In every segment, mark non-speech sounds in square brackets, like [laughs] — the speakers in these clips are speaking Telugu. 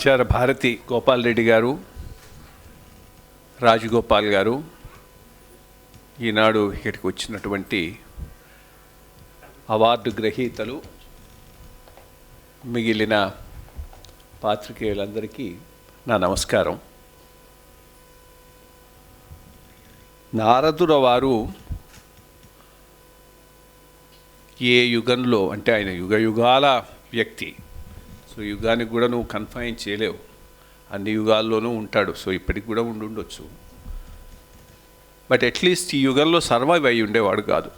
ఆచార భారతి గోపాల్ రెడ్డి గారు రాజగోపాల్ గారు ఈనాడు ఇక్కడికి వచ్చినటువంటి అవార్డు గ్రహీతలు మిగిలిన పాత్రికేయులందరికీ నా నమస్కారం. నారదుల వారు ఏ యుగంలో అంటే ఆయన యుగ యుగాల వ్యక్తి సో యుగానికి కూడా నువ్వు కన్ఫైన్ చేయలేవు. అన్ని యుగాల్లోనూ ఉంటాడు. సో ఇప్పటికి కూడా ఉండి ఉండొచ్చు. బట్ అట్లీస్ట్ ఈ యుగంలో సర్వైవ్ అయి ఉండేవాడు కాదు.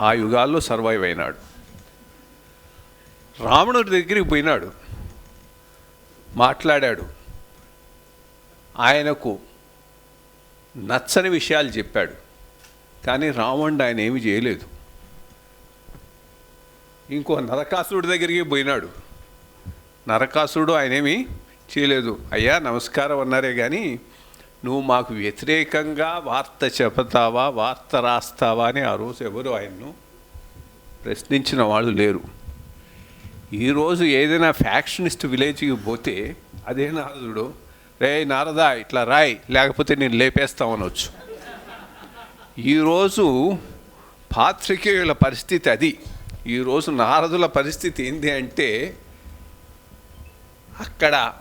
ఆ యుగాల్లో సర్వైవ్ అయినాడు. రావణుడి దగ్గరికి పోయినాడు. మాట్లాడాడు. ఆయనకు నచ్చని విషయాలు చెప్పాడు. కానీ రావణుడు ఆయన ఏమి చేయలేదు. ఇంకో నరకాసురుడి దగ్గరికి పోయినాడు. నరకాసురుడు ఆయనేమి చేయలేదు. అయ్యా నమస్కారం అన్నారే కానీ నువ్వు మాకు వ్యతిరేకంగా వార్త చెబుతావా వార్త రాస్తావా అని ఆ రోజు ఎవరు ఆయన్ను ప్రశ్నించిన వాళ్ళు లేరు. ఈరోజు ఏదైనా ఫ్యాక్షనిస్ట్ విలేజ్కి పోతే అదే నారదుడు రే నారదా ఇట్లా రాయ్ లేకపోతే నేను లేపేస్తామనొచ్చు. ఈరోజు పాత్రికేయుల పరిస్థితి అది. ఈరోజు నారదుల పరిస్థితి ఏంటి అంటే అక్కడ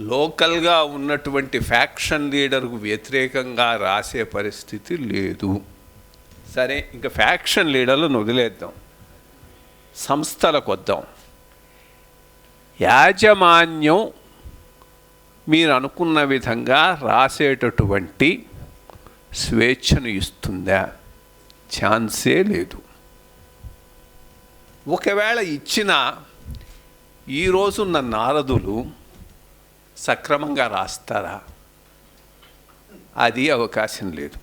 లోకల్గా ఉన్నటువంటి ఫ్యాక్షన్ లీడర్కు వ్యతిరేకంగా రాసే పరిస్థితి లేదు. సరే ఇంకా ఫ్యాక్షన్ లీడర్లను వదిలేద్దాం. సంస్థలకు వద్దాం. యాజమాన్యం మీరు అనుకున్న విధంగా రాసేటటువంటి స్వేచ్ఛను ఇస్తుందా? ఛాన్సే లేదు. ఒకవేళ ఇచ్చిన ఈరోజున్న నారదులు సక్రమంగా రాస్తారా? అది అవకాశం లేదు.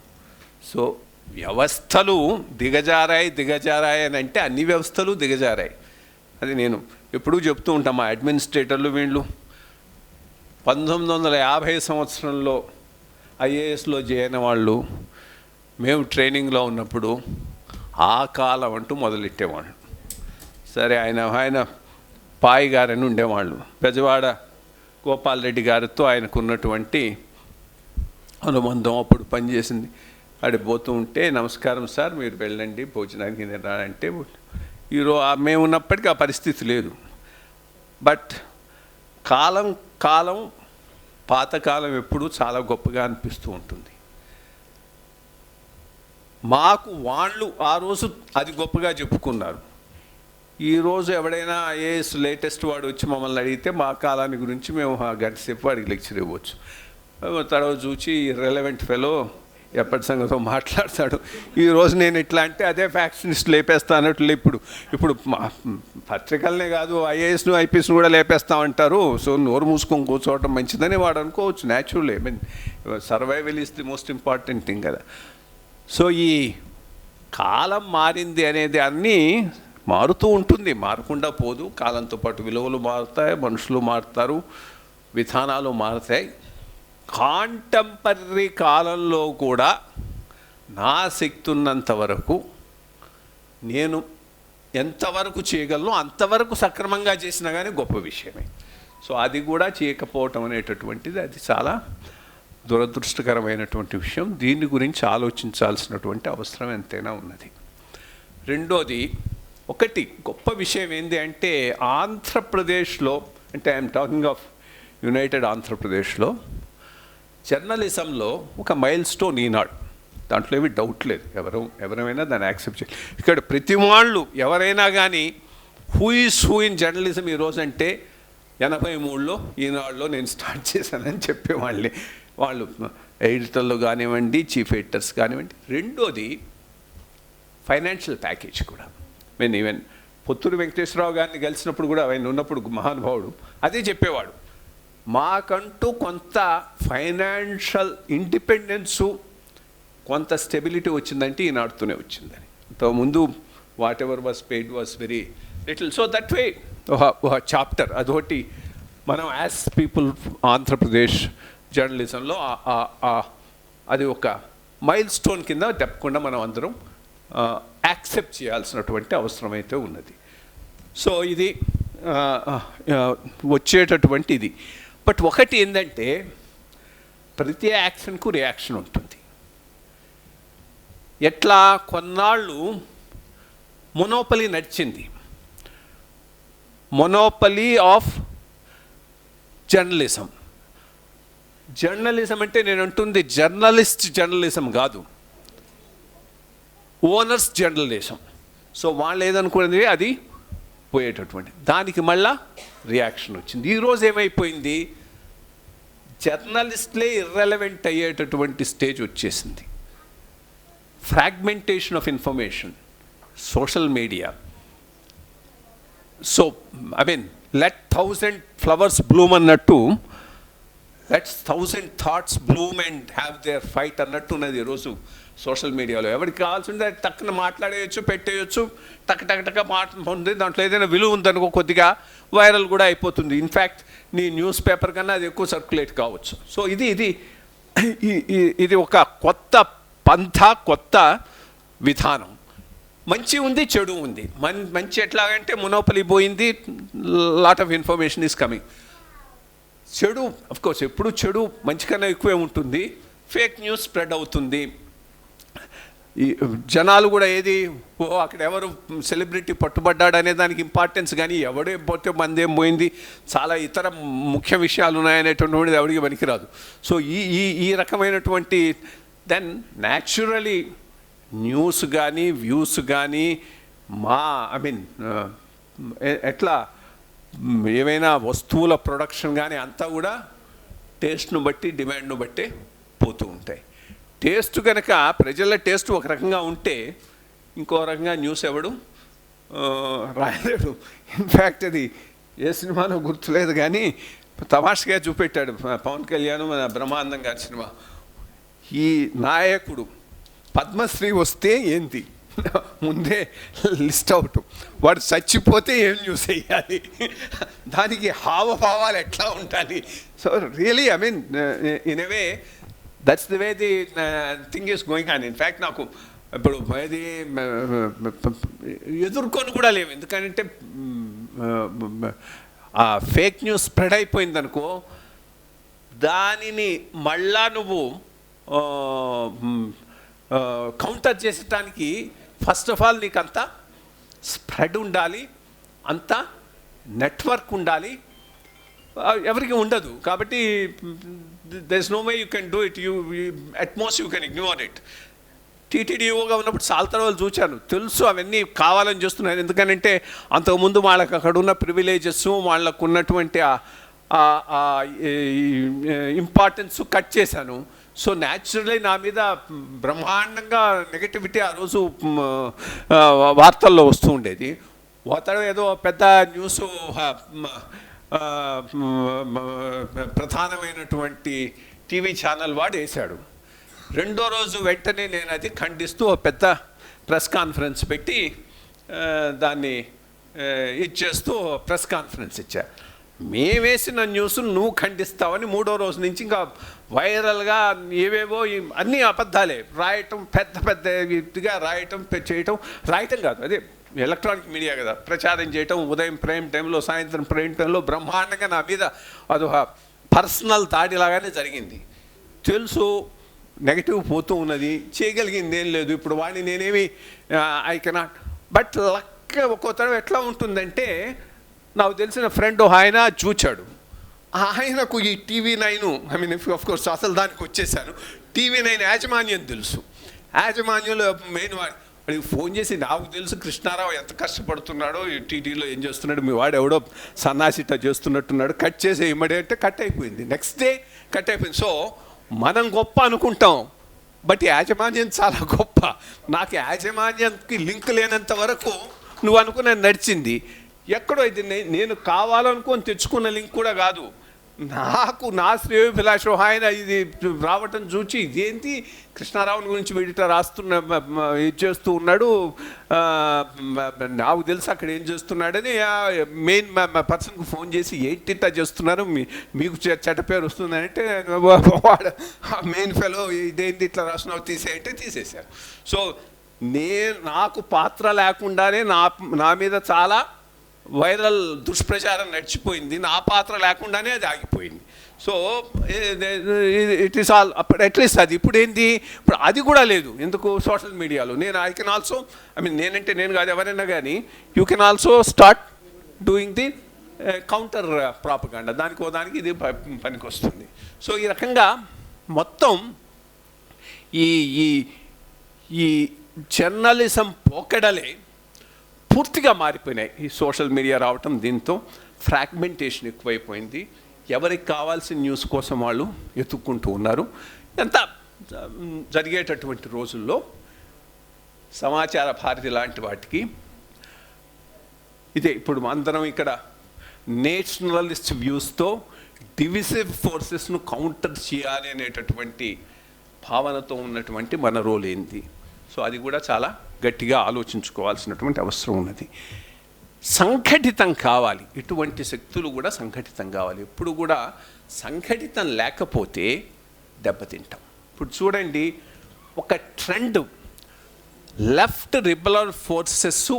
సో వ్యవస్థలు దిగజారాయి దిగజారాయి అని అంటే అన్ని వ్యవస్థలు దిగజారాయి. అది నేను ఎప్పుడూ చెప్తూ ఉంటాం మా అడ్మినిస్ట్రేటర్లు వీళ్ళు. పంతొమ్మిది వందల యాభై సంవత్సరంలో ఐఏఎస్లో చేయని వాళ్ళు మేము ట్రైనింగ్లో ఉన్నప్పుడు ఆ కాలం అంటూ మొదలెట్టేవాళ్ళు. సరే ఆయన ఆయన పాయి గారని ఉండేవాళ్ళు. పెజవాడ గోపాల్ రెడ్డి గారితో ఆయనకు ఉన్నటువంటి అనుబంధం అప్పుడు పనిచేసింది. అడి పోతూ ఉంటే నమస్కారం సార్ మీరు వెళ్ళండి భోజనానికి నేను రానంటే ఈరో మేము ఉన్నప్పటికీ ఆ పరిస్థితి లేదు. బట్ కాలం కాలం పాతకాలం ఎప్పుడూ చాలా గొప్పగా అనిపిస్తూ ఉంటుంది. మాకు వాళ్ళు ఆ రోజు అది గొప్పగా చెప్పుకున్నారు. ఈరోజు ఎవడైనా ఐఏఎస్ లేటెస్ట్ వాడు వచ్చి మమ్మల్ని అడిగితే మా కాలాన్ని గురించి మేము ఆ గంట సేపు వాడికి లెక్చర్ ఇవ్వచ్చు. తర్వాత చూచి రెలవెంట్ ఫెలో ఎప్పటి సంగతో మాట్లాడతాడు. ఈరోజు నేను ఇట్లా అంటే అదే ఫ్యాక్షనిస్ట్ లేపేస్తానట్లు ఇప్పుడు ఇప్పుడు మా పత్రికలనే కాదు ఐఏఎస్ను ఐపీఎస్ను కూడా లేపేస్తామంటారు సో నోరు మూసుకొని కూర్చోవటం మంచిదని వాడు అనుకోవచ్చు natural I mean survival is the most important thing కదా. సో ఈ కాలం మారింది అనేది అన్నీ మారుతూ ఉంటుంది మారకుండా పోదు. కాలంతో పాటు విలువలు మారుతాయి మనుషులు మారుతారు విధానాలు మారుతాయి. కాంటెంపరీ కాలంలో కూడా నా శక్తి ఉన్నంత వరకు నేను ఎంతవరకు చేయగలను అంతవరకు సక్రమంగా చేసినా కానీ గొప్ప విషయమే. సో అది కూడా చేయకపోవటం అనేటటువంటిది అది చాలా దురదృష్టకరమైనటువంటి విషయం. దీని గురించి ఆలోచించాల్సినటువంటి అవసరం ఎంతైనా ఉన్నది. రెండోది ఒకటి గొప్ప విషయం ఏంటి అంటే ఆంధ్రప్రదేశ్లో అంటే ఐఎమ్ టాకింగ్ ఆఫ్ యునైటెడ్ ఆంధ్రప్రదేశ్లో జర్నలిజంలో ఒక మైల్ స్టోన్ ఈనాడు. దాంట్లో ఏమి డౌట్ లేదు. ఎవరు ఎవరైనా దాన్ని యాక్సెప్ట్ చేయాలి. ఇక్కడ ప్రతి వాళ్ళు ఎవరైనా కానీ who is who in journalism ఈరోజు అంటే ఎనభై మూడులో ఈనాడులో నేను స్టార్ట్ చేశానని చెప్పేవాళ్ళని. వాళ్ళు ఎడిటర్లు కానివ్వండి చీఫ్ ఎడిటర్స్ కానివ్వండి. రెండోది ఫైనాన్షియల్ ప్యాకేజ్ కూడా. నేను ఈవెన్ పొత్తూరు వెంకటేశ్వరరావు గారిని కలిసినప్పుడు కూడా ఆయన ఉన్నప్పుడు మహానుభావుడు అదే చెప్పేవాడు. మాకంటూ కొంత ఫైనాన్షియల్ ఇండిపెండెన్సు కొంత స్టెబిలిటీ వచ్చిందంటే ఈనాడుతూనే వచ్చిందని. ముందు whatever was paid was very little so that way chapter అదొకటి మనం యాజ్ పీపుల్ ఆంధ్రప్రదేశ్ జర్నలిజంలో అది ఒక మైల్ స్టోన్ కింద తప్పకుండా మనం అందరం యాక్సెప్ట్ చేయాల్సినటువంటి అవసరం అయితే ఉన్నది. సో ఇది వచ్చేటటువంటి ఇది. బట్ ఒకటి ఏంటంటే ప్రతి యాక్షన్కు రియాక్షన్ ఉంటుంది. ఎట్లా కొన్నాళ్ళు మొనోపలి నడిచింది. మొనోపలి ఆఫ్ జర్నలిజం జర్నలిజం అంటే నేను అంటుంది జర్నలిస్ట్ జర్నలిజం కాదు. ఓనర్స్ జర్నలిజం సో వాళ్ళు ఏదనుకునేది అది పోయేటటువంటి. దానికి మళ్ళా రియాక్షన్ వచ్చింది. ఈరోజు ఏమైపోయింది? జర్నలిస్ట్లే ఇర్రెలవెంట్ అయ్యేటటువంటి స్టేజ్ వచ్చేసింది. Fragmentation of information social media so I mean let thousand flowers bloom అన్నట్టు let's thousand thoughts bloom and have their fight అన్నట్టు ఉన్నది ఈరోజు సోషల్ మీడియాలో ఎవరికి కావాల్సి ఉంటే అది టక్కున మాట్లాడేయచ్చు పెట్టేయచ్చు టక్ టక్ టక్ మాట ఉంది. దాంట్లో ఏదైనా విలువ ఉందనుకో కొద్దిగా వైరల్ కూడా అయిపోతుంది. ఇన్ఫ్యాక్ట్ నీ న్యూస్ పేపర్ కన్నా అది ఎక్కువ సర్క్యులేట్ కావచ్చు. సో ఇది ఇది ఇది ఒక కొత్త పంథ కొత్త విధానం. మంచి ఉంది చెడు ఉంది. మన్ మంచి ఎట్లాగంటే మునోపలి పోయింది. Lot of information is coming చెడు అఫ్కోర్స్ ఎప్పుడు చెడు మంచి కన్నా ఎక్కువే ఉంటుంది. ఫేక్ న్యూస్ స్ప్రెడ్ అవుతుంది. ఈ జనాలు కూడా ఏది ఓ అక్కడ ఎవరు సెలబ్రిటీ పట్టుబడ్డాడనే దానికి ఇంపార్టెన్స్ కానీ ఎవడే పోతే మందేం పోయింది చాలా ఇతర ముఖ్య విషయాలు ఉన్నాయనేటువంటిది ఎవరికి పనికిరాదు. సో ఈ ఈ ఈ రకమైనటువంటి దెన్ న్యాచురలీ న్యూస్ కానీ వ్యూస్ కానీ మా ఐ మీన్ ఎట్లా ఏమైనా వస్తువుల ప్రొడక్షన్ కానీ అంతా కూడా టేస్ట్ను బట్టి డిమాండ్ను బట్టే పోతూ ఉంటాయి. టేస్ట్ కనుక ప్రజల టేస్ట్ ఒక రకంగా ఉంటే ఇంకో రకంగా న్యూస్ ఎవడు రాయలేడు. ఇన్ఫ్యాక్ట్ అది ఏ సినిమాలో గుర్తులేదు కానీ తమాషగా చూపెట్టాడు. పవన్ కళ్యాణ్ మన బ్రహ్మానందం గారి సినిమా. ఈ నాయకుడు పద్మశ్రీ వస్తే ఏంటి ముందే లిస్ట్ అవుట్. వాడు చచ్చిపోతే ఏం న్యూస్ వేయాలి? దానికి హావభావాలు ఎట్లా ఉండాలి so really I mean in a way that's the way the thing is going on in fact నాకు ఇప్పుడు ఏది ఎదుర్కొని కూడా లేవు. ఎందుకంటే ఆ ఫేక్ న్యూస్ స్ప్రెడ్ అయిపోయిందనుకో దానిని మళ్ళా నువ్వు కౌంటర్ చేసటానికి ఫస్ట్ ఆఫ్ ఆల్ నీకు అంతా స్ప్రెడ్ ఉండాలి అంత నెట్వర్క్ ఉండాలి. ఎవరికి ఉండదు. కాబట్టి there is no way you can do it you at you can ignore it టీటీడీఓగా ఉన్నప్పుడు చాలా తర్వాత చూచాను తెలుసు అవన్నీ కావాలని చేస్తున్నారు. ఎందుకనంటే అంతకుముందు వాళ్ళకి అక్కడ ఉన్న ప్రివిలేజెస్ వాళ్ళకు ఉన్నటువంటి ఇంపార్టెన్స్ కట్ చేశాను. సో న్యాచురలీ నా మీద బ్రహ్మాండంగా నెగటివిటీ ఆ రోజు వార్తల్లో వస్తూ ఉండేది. అతడు ఏదో పెద్ద న్యూస్ ప్రధానమైనటువంటి టీవీ ఛానల్ వాడు వేశాడు రెండో రోజు వెంటనే నేను అది ఖండిస్తూ ఒక పెద్ద ప్రెస్ కాన్ఫరెన్స్ పెట్టి దాన్ని ఇచ్చేస్తూ ప్రెస్ కాన్ఫరెన్స్ ఇచ్చా. మేమేసిన న్యూస్ నువ్వు ఖండిస్తావని మూడో రోజు నుంచి ఇంకా వైరల్గా ఏవేవో అన్నీ అబద్ధాలే. రాయటం పెద్ద పెద్ద ఇదిగా రాయటం పె- చేయటం రాయటం కాదు. అదే ఎలక్ట్రానిక్ మీడియా కదా. ప్రచారం చేయటం ఉదయం ప్రైమ్ టైంలో సాయంత్రం ప్రైమ్ టైంలో బ్రహ్మాండంగా నా మీద అదొక పర్సనల్ దాడిలాగానే జరిగింది. తెలుసు నెగటివ్ పోతూ ఉన్నది చేయగలిగింది ఏం లేదు. ఇప్పుడు వాడిని నేనేమి ఐ కెనాట్. బట్ లక్ ఒక్కో తరం ఎట్లా ఉంటుందంటే నాకు తెలిసిన ఫ్రెండ్ ఆయన చూచాడు. ఆయనకు ఈ TV nine I mean of course అసలు దానికి వచ్చేసాను. టీవీ నైన్ యాజమాన్యం తెలుసు. యాజమాన్యంలో మెయిన్ వాడు వాడికి ఫోన్ చేసి నాకు తెలుసు కృష్ణారావు ఎంత కష్టపడుతున్నాడో ఈ టీటీలో ఏం చేస్తున్నాడు మీ వాడు ఎవడో సన్నాసిట చేస్తున్నట్టున్నాడు కట్ చేసే ఇమ్మడి అంటే కట్ అయిపోయింది. నెక్స్ట్ డే కట్ అయిపోయింది. సో మనం గొప్ప అనుకుంటాం బట్ యాజమాన్యం చాలా గొప్ప. నాకు యాజమాన్యంకి లింక్ లేనంత వరకు నువ్వు అనుకున్న నడిచింది. ఎక్కడో ఇది నేను కావాలనుకొని తెచ్చుకున్న లింక్ కూడా కాదు. నాకు నా శ్రేయోభిలాషం ఆయన ఇది రావటం చూచి ఇదేంటి? కృష్ణారావుని గురించి వీడిట రాస్తున్న ఇది చేస్తూ ఉన్నాడు. నాకు తెలుసు అక్కడ ఏం చేస్తున్నాడని మెయిన్ పర్సన్కి ఫోన్ చేసి ఏంటిట్టా చేస్తున్నారు? మీకు చె- చెడ్డ పేరు వస్తుందంటే [laughs] వాడు మెయిన్ ఫెలో ఇదేంటి ఇట్లా రాస్తున్నావు? తీసేయంటే తీసేశారు. సో నేను నాకు పాత్ర లేకుండానే నా నా మీద చాలా వైరల్ దుష్ప్రచారం నడిచిపోయింది నా పాత్ర లేకుండానే అది ఆగిపోయింది. సో ఇట్ ఈస్ ఆల్ అప్పుడు అట్లీస్ట్ అది ఇప్పుడు ఏంది ఇప్పుడు అది కూడా లేదు. ఎందుకు? సోషల్ మీడియాలో నేను I can also I mean నేనంటే నేను కాదు ఎవరైనా కానీ you can also start doing the counter propaganda దానికి దానికి ఇది ప- పనికి వస్తుంది సో ఈ రకంగా మొత్తం ఈ ఈ ఈ జర్నలిజం పోకడలే పూర్తిగా మారిపోయినాయి. ఈ సోషల్ మీడియా రావటం దీంతో ఫ్రాగ్మెంటేషన్ ఎక్కువైపోయింది. ఎవరికి కావాల్సిన న్యూస్ కోసం వాళ్ళు ఎత్తుక్కుంటూ ఉన్నారు. ఎంత జరిగేటటువంటి రోజుల్లో సమాచార భారతి లాంటి వాటికి ఇదే ఇప్పుడు అందరం ఇక్కడ నేషనలిస్ట్ వ్యూస్తో డివిజివ్ ఫోర్సెస్ను కౌంటర్ చేయాలి అనేటటువంటి భావనతో ఉన్నటువంటి మన రోల్ ఏంది? సో అది కూడా చాలా గట్టిగా ఆలోచించుకోవాల్సినటువంటి అవసరం ఉన్నది. సంఘటితం కావాలి. ఇటువంటి శక్తులు కూడా సంఘటితం కావాలి. ఎప్పుడు కూడా సంఘటితం లేకపోతే దెబ్బతింటాం. ఇప్పుడు చూడండి ఒక trend. Left liberal forces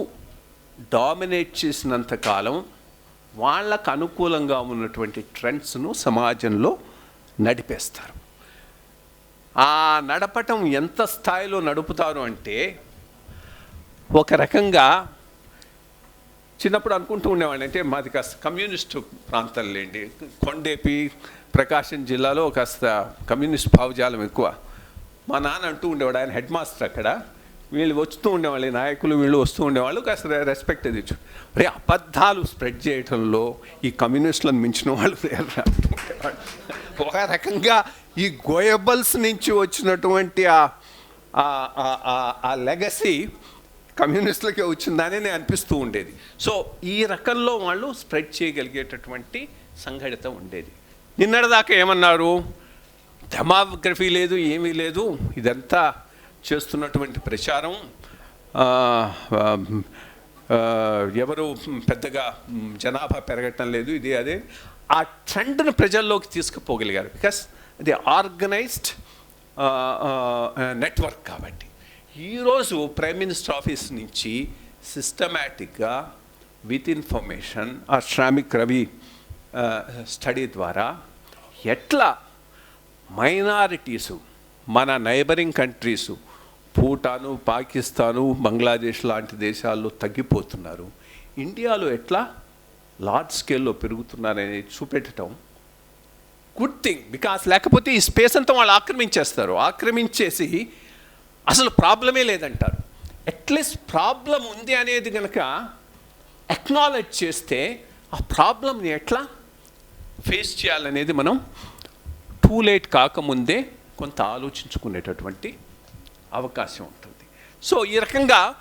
dominate చేసినంత కాలం వాళ్ళకు అనుకూలంగా ఉన్నటువంటి ట్రెండ్స్ను సమాజంలో నడిపేస్తారు. ఆ నడపటం ఎంత స్థాయిలో నడుపుతారు అంటే ఒక రకంగా చిన్నప్పుడు అనుకుంటూ ఉండేవాడిని. అంటే మాది కాస్త కమ్యూనిస్టు ప్రాంతం లేండి కొండేపి ప్రకాశం జిల్లాలో కాస్త కమ్యూనిస్ట్ భావజాలం ఎక్కువ. మా నాన్న అంటూ ఉండేవాడు ఆయన హెడ్ మాస్టర్ అక్కడ. వీళ్ళు వస్తూ ఉండేవాళ్ళు నాయకులు వీళ్ళు వస్తూ ఉండేవాళ్ళు కాస్త రెస్పెక్ట్ అది రే అబద్ధాలు స్ప్రెడ్ చేయడంలో ఈ కమ్యూనిస్టులను మించిన వాళ్ళు ఒక రకంగా ఈ గోయబల్స్ నుంచి వచ్చినటువంటి ఆ- ఆ- ఆ- ఆ లెగసీ కమ్యూనిస్టులకే వచ్చిందని నేను అనిపిస్తూ ఉండేది. సో ఈ రకంలో వాళ్ళు స్ప్రెడ్ చేయగలిగేటటువంటి సంఘటిత ఉండేది. నిన్నటిదాకా ఏమన్నారు? డెమోగ్రఫీ లేదు ఏమీ లేదు ఇదంతా చేస్తున్నటువంటి ప్రచారం. ఎవరు పెద్దగా జనాభా పెరగటం లేదు ఇది అదే. ఆ ట్రెండ్ను ప్రజల్లోకి తీసుకుపోగలిగారు. బికాస్ అది ఆర్గనైజ్డ్ నెట్వర్క్ కాబట్టి. ఈరోజు ప్రైమ్ మినిస్టర్ ఆఫీస్ నుంచి సిస్టమేటిక్గా విత్ ఇన్ఫర్మేషన్ ఆ శ్రామిక్ రవి స్టడీ ద్వారా ఎట్లా మైనారిటీసు మన నైబరింగ్ కంట్రీసు భూటాను పాకిస్తాను బంగ్లాదేశ్ లాంటి దేశాల్లో తగ్గిపోతున్నారు. ఇండియాలో ఎట్లా లార్జ్ స్కేల్లో పెరుగుతున్నారని చూపెట్టడం గుడ్ థింగ్ బికాస్ లేకపోతే ఈ స్పేస్ అంతా వాళ్ళు ఆక్రమించేస్తారు. ఆక్రమించేసి అసలు ప్రాబ్లమే లేదంటారు. అట్లీస్ట్ ప్రాబ్లం ఉంది అనేది కనుక అక్నాలెడ్జ్ చేస్తే ఆ ప్రాబ్లమ్ని ఎట్లా ఫేస్ చేయాలనేది మనం టూ లేట్ కాకముందే కొంత ఆలోచించుకునేటటువంటి అవకాశం ఉంటుంది. సో ఈ రకంగా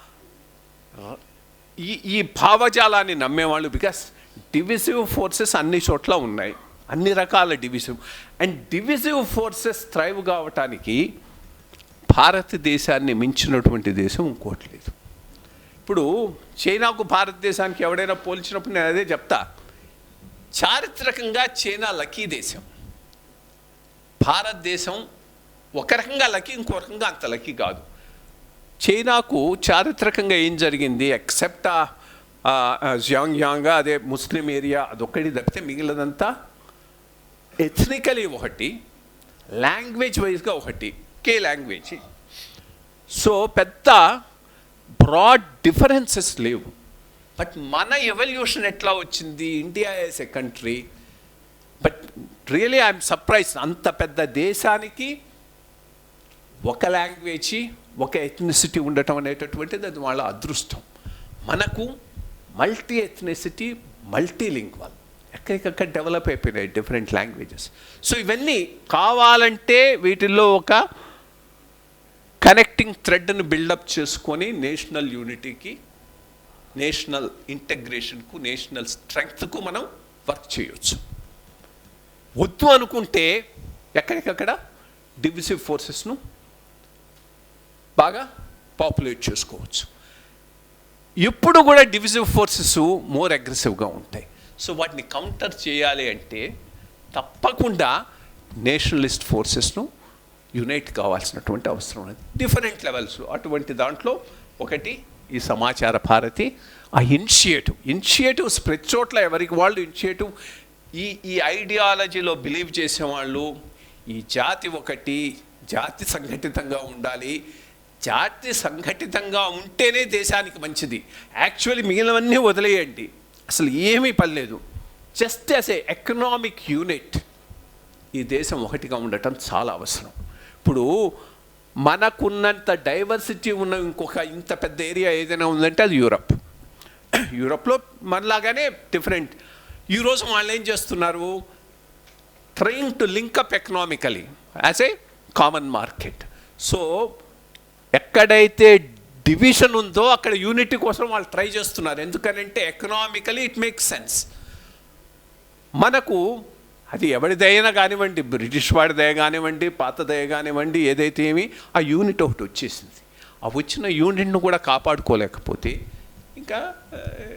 ఈ ఈ భావజాలాన్ని నమ్మేవాళ్ళు బికాస్ డివిజివ్ ఫోర్సెస్ అన్ని చోట్ల ఉన్నాయి. అన్ని రకాల divisive and divisive forces thrive కావటానికి భారతదేశాన్ని మించినటువంటి దేశం ఇంకోటి లేదు. ఇప్పుడు చైనాకు భారతదేశానికి ఎవడైనా పోల్చినప్పుడు నేను అదే చెప్తా. చారిత్రకంగా చైనా లకీ దేశం. భారతదేశం ఒక రకంగా లకీ ఇంకో రకంగా అంత లకీ కాదు. చైనాకు చారిత్రకంగా ఏం జరిగింది? ఎక్సెప్ట్ జాంగ్ యాంగా అదే ముస్లిం ఏరియా అదొక్కటి తప్పితే మిగిలినంతా ఎథ్నికలీ ఒకటి లాంగ్వేజ్ వైజ్గా ఒకటి. కే లాంగ్వేజ్. సో పెద్ద బ్రాడ్ డిఫరెన్సెస్ లేవు. బట్ మన ఎవల్యూషన్ ఎట్లా వచ్చింది? India as a country. But really I'm surprise అంత పెద్ద దేశానికి ఒక లాంగ్వేజ్ ఒక ఎథ్నిసిటీ ఉండటం అనేటటువంటిది అది వాళ్ళ అదృష్టం. మనకు మల్టీ ఎథ్నిసిటీ మల్టీ లింగ్వల్ ఎక్కడికక్కడ డెవలప్ అయిపోయినాయి డిఫరెంట్ లాంగ్వేజెస్. సో ఇవన్నీ కావాలంటే వీటిల్లో ఒక కనెక్టింగ్ థ్రెడ్ని బిల్డప్ చేసుకొని నేషనల్ యూనిటీకి నేషనల్ ఇంటగ్రేషన్కు నేషనల్ స్ట్రెంగ్త్కు మనం వర్క్ చేయొచ్చు. వద్దు అనుకుంటే ఎక్కడికక్కడ డివిజివ్ ఫోర్సెస్ను బాగా పాపులేట్ చేసుకోవచ్చు. ఎప్పుడు కూడా డివిజివ్ ఫోర్సెస్ మోర్ అగ్రెసివ్గా ఉంటాయి. సో వాటిని కౌంటర్ చేయాలి అంటే తప్పకుండా నేషనలిస్ట్ ఫోర్సెస్ను యునైట్ కావాల్సినటువంటి అవసరం ఉన్నది. డిఫరెంట్ లెవెల్స్ అటువంటి దాంట్లో ఒకటి ఈ సమాచార భారతి ఆ ఇనిషియేటివ్ ఇనిషియేటివ్స్ ప్రతి చోట్ల ఎవరికి వాళ్ళు ఇనిషియేటివ్ ఈ ఈ ఐడియాలజీలో బిలీవ్ చేసేవాళ్ళు ఈ జాతి ఒకటి జాతి సంఘటితంగా ఉండాలి. జాతి సంఘటితంగా ఉంటేనే దేశానికి మంచిది. యాక్చువల్లీ మిగిలినవన్నీ వదిలేయండి. అసలు ఏమీ పర్లేదు just as a economic unit ఈ దేశం ఒకటిగా ఉండటం చాలా అవసరం. ఇప్పుడు మనకున్నంత డైవర్సిటీ ఉన్న ఇంకొక ఇంత పెద్ద ఏరియా ఏదైనా ఉందంటే అది యూరప్ యూరప్లో [clears throat] మనలాగానే డిఫరెంట్ ఈరోజు వాళ్ళు ఏం చేస్తున్నారు? Trying to link up economically as a common market so ఎక్కడైతే డివిజన్ ఉందో అక్కడ యూనిటీ కోసం వాళ్ళు ట్రై చేస్తున్నారు. ఎందుకనంటే ఎకనామికలీ ఇట్ మేక్స్ సెన్స్ మనకు అది ఎవరిదైనా కానివ్వండి బ్రిటిష్ వాడిదయ కానివ్వండి పాతదయ కానివ్వండి ఏదైతే ఏమి ఆ యూనిట్ ఒకటి వచ్చేసింది. ఆ వచ్చిన యూనిట్ను కూడా కాపాడుకోలేకపోతే ఇంకా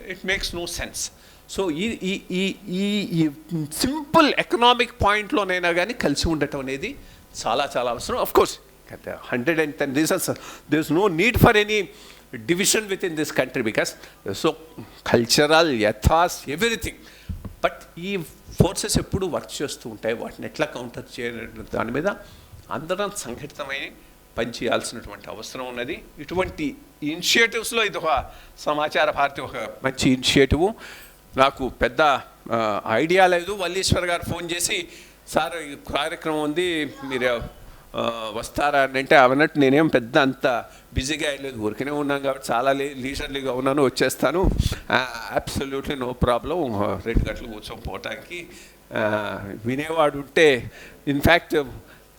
it makes no sense so ఈ ఈ ఈ ఈ ఈ సింపుల్ ఎకనామిక్ పాయింట్లోనైనా కానీ కలిసి ఉండటం అనేది చాలా చాలా అవసరం. Of course hundred and ten reasons there is no need for any division with in this country because so cultural ethos everything but ఈ ఫోర్సెస్ ఎప్పుడు వర్క్ చేస్తూ ఉంటాయి వాటిని ఎట్లా కౌంటర్ చేయడం దాని మీద అందరం సంఘటితమై పనిచేయాల్సినటువంటి అవసరం ఉన్నది. ఇటువంటి ఇనిషియేటివ్స్లో ఇది ఒక సమాచార భారతి ఒక మంచి ఇనిషియేటివ్. నాకు పెద్ద ఐడియా లేదు. వల్లీశ్వర్ గారు ఫోన్ చేసి సార్ ఈ కార్యక్రమం ఉంది మీరు వస్తారా అని అంటే అవన్నట్టు నేనేం పెద్ద అంత బిజీగా వెళ్ళలేదు ఊరికనే ఉన్నాను కాబట్టి చాలా లీ లీజర్లీగా ఉన్నాను వచ్చేస్తాను. అబ్సల్యూట్లీ నో ప్రాబ్లం రెండు గంటలు కూర్చొని పోవటానికి వినేవాడు ఉంటే ఇన్ఫ్యాక్ట్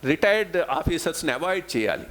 రిటైర్డ్ ఆఫీసర్స్ని అవాయిడ్ చేయాలి.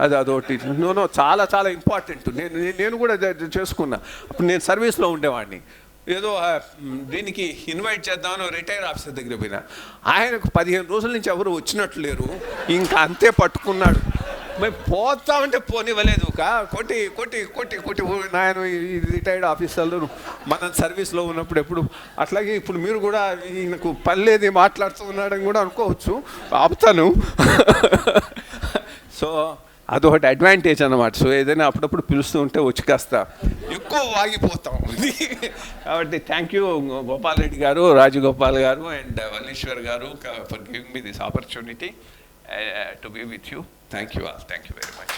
అది అదొకటి. నో నో చాలా చాలా ఇంపార్టెంట్ నేను నేను- కూడా చేసుకున్నా. అప్పుడు నేను సర్వీస్లో ఉండేవాడిని. ఏదో దీనికి ఇన్వైట్ చేద్దామని రిటైర్ ఆఫీసర్ దగ్గర పోయినా. ఆయనకు పదిహేను రోజుల నుంచి ఎవరు వచ్చినట్లు లేరు. ఇంకా అంతే పట్టుకున్నాడు. మేము పోతామంటే పోనివ్వలేదు. కా కొట్టి కొట్టి కొట్టి కొట్టి నాయన ఈ రిటైర్డ్ ఆఫీసర్లు మన సర్వీస్లో ఉన్నప్పుడు ఎప్పుడు. అట్లాగే ఇప్పుడు మీరు కూడా ఈయనకు పర్లేదు మాట్లాడుతూ ఉన్నాడని కూడా అనుకోవచ్చు. ఆపుతాను. [laughs] సో అదొకటి అడ్వాంటేజ్ అన్నమాట. సో ఏదైనా అప్పుడప్పుడు పిలుస్తూ ఉంటే వచ్చి కాస్త ఎక్కువ వాగిపోతాం. కాబట్టి థ్యాంక్ యూ గోపాల్ రెడ్డి గారు Rajagopal garu and Valleshwar garu for giving me this opportunity to be with you thank you all thank you very much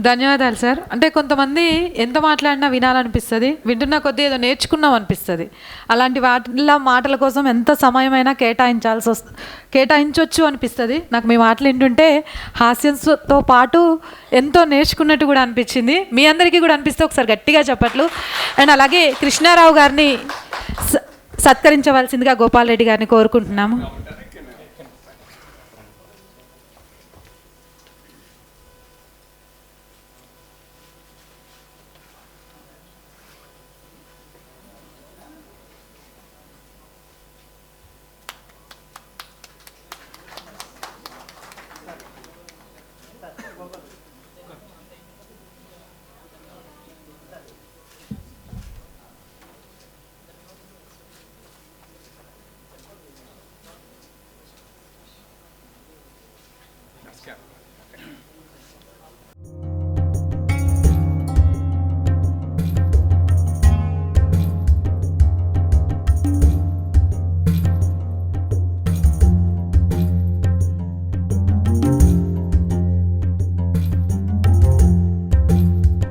ధన్యవాదాలు సార్. అంటే కొంతమంది ఎంత మాట్లాడినా వినాలనిపిస్తుంది వింటున్న కొద్దీ ఏదో నేర్చుకున్నాం అనిపిస్తుంది అలాంటి వాటిలో మాటల కోసం ఎంత సమయమైనా కేటాయించాల్సి వస్తు కేటాయించవచ్చు అనిపిస్తుంది. నాకు మీ మాటలు వింటుంటే హాస్యంతో పాటు ఎంతో నేర్చుకున్నట్టు కూడా అనిపించింది. మీ అందరికీ కూడా అనిపిస్తే ఒకసారి గట్టిగా చెప్పట్లు. అండ్ అలాగే కృష్ణారావు గారిని స- సత్కరించవలసిందిగా గోపాల్ రెడ్డి గారిని కోరుకుంటున్నాము.